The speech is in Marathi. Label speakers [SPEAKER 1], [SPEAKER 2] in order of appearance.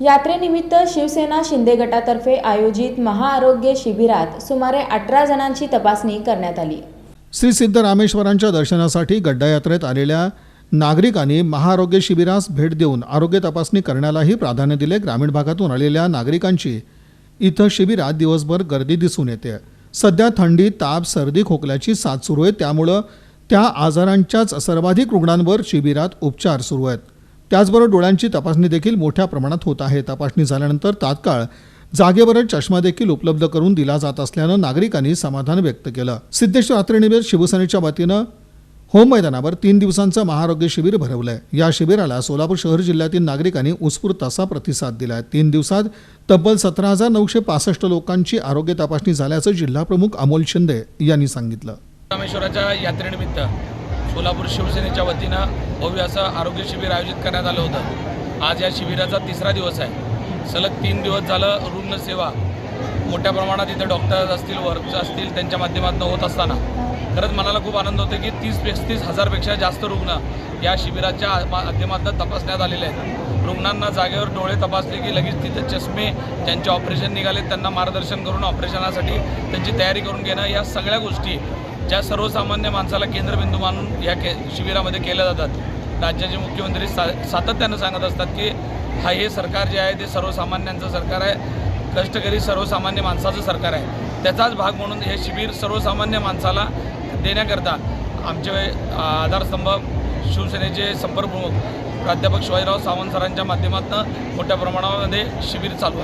[SPEAKER 1] यात्रेनिमित्त शिवसेना शिंदे गटातर्फे आयोजित महाआरोग्य शिबिरात सुमारे अठरा जणांची तपासणी करण्यात आली.
[SPEAKER 2] श्री सिद्ध रामेश्वरांच्या दर्शनासाठी गड्डा यात्रेत आलेल्या नागरिकांनी महाआरोग्य शिबिरास भेट देऊन आरोग्य तपासणी करण्यालाही प्राधान्य दिले. ग्रामीण भागातून आलेल्या नागरिकांची इथं शिबिरात दिवसभर गर्दी दिसून येते. सध्या थंडी ताप सर्दी खोकल्याची साथ सुरू आहे. त्यामुळं त्या आजारांच्याच सर्वाधिक रुग्णांवर शिबिरात उपचार सुरू आहेत. त्याचबरोबर डोळ्यांची तपासणी देखील मोठ्या प्रमाणात होत आहे. तपासणी झाल्यानंतर तात्काळ जागेवरच चष्मा देखील उपलब्ध करून दिला जात असल्यानं नागरिकांनी समाधान व्यक्त केलं. सिद्धेश्वर यात्रेनिमित्त शिवसेनेच्या वतीनं होम मैदानावर तीन दिवसांचं महाआरोग्य शिबिर भरवलंय. या शिबिराला सोलापूर शहर जिल्ह्यातील नागरिकांनी उत्स्फूर्त असा प्रतिसाद दिलाय. तीन दिवसात तब्बल सतरा हजार नऊशे पासष्ट लोकांची आरोग्य तपासणी झाल्याचं जिल्हाप्रमुख अमोल शिंदे यांनी सांगितलं.
[SPEAKER 3] रामेश्वराच्या यात्रेनिमित्त सोलापूर शिवसेनेच्या वतीनं भव्य असं आरोग्य शिबिर आयोजित करण्यात आलं होतं. आज या शिबिराचा तिसरा दिवस आहे. सलग तीन दिवस झालं रुग्णसेवा मोठ्या प्रमाणात इथे डॉक्टर्स असतील वर्कर्स असतील त्यांच्या माध्यमातून होत असताना. खरंच मनाला खूप आनंद होतो की तीस पस्तीस हजारपेक्षा जास्त रुग्ण या शिबिराच्या माध्यमातून तपासण्यात आलेले आहेत. रुग्णांना जागेवर डोळे तपासले की लगेच तिथे चष्मे ज्यांचे ऑपरेशन निघाले त्यांना मार्गदर्शन करून ऑपरेशनासाठी त्यांची तयारी करून घेणं या सगळ्या गोष्टी ज्या सर्वसामान्य माणसाला केंद्रबिंदू मानून या के शिबिरामध्ये केल्या जातात राज्याचे मुख्यमंत्री सा सातत्यानं सांगत असतात की हा हे सरकार जे आहे ते सर्वसामान्यांचं सरकार आहे. कष्टकरी सर्वसामान्य माणसाचं सरकार आहे. त्याचाच भाग म्हणून हे शिबिर सर्वसामान्य माणसाला देण्याकरता आमचे आधारस्तंभ शिवसेनेचे संपर्कप्रमुख प्राध्यापक शिवाजीराव सावंत सरांच्या माध्यमातून मोठ्या प्रमाणामध्ये शिबिर चालू आहे.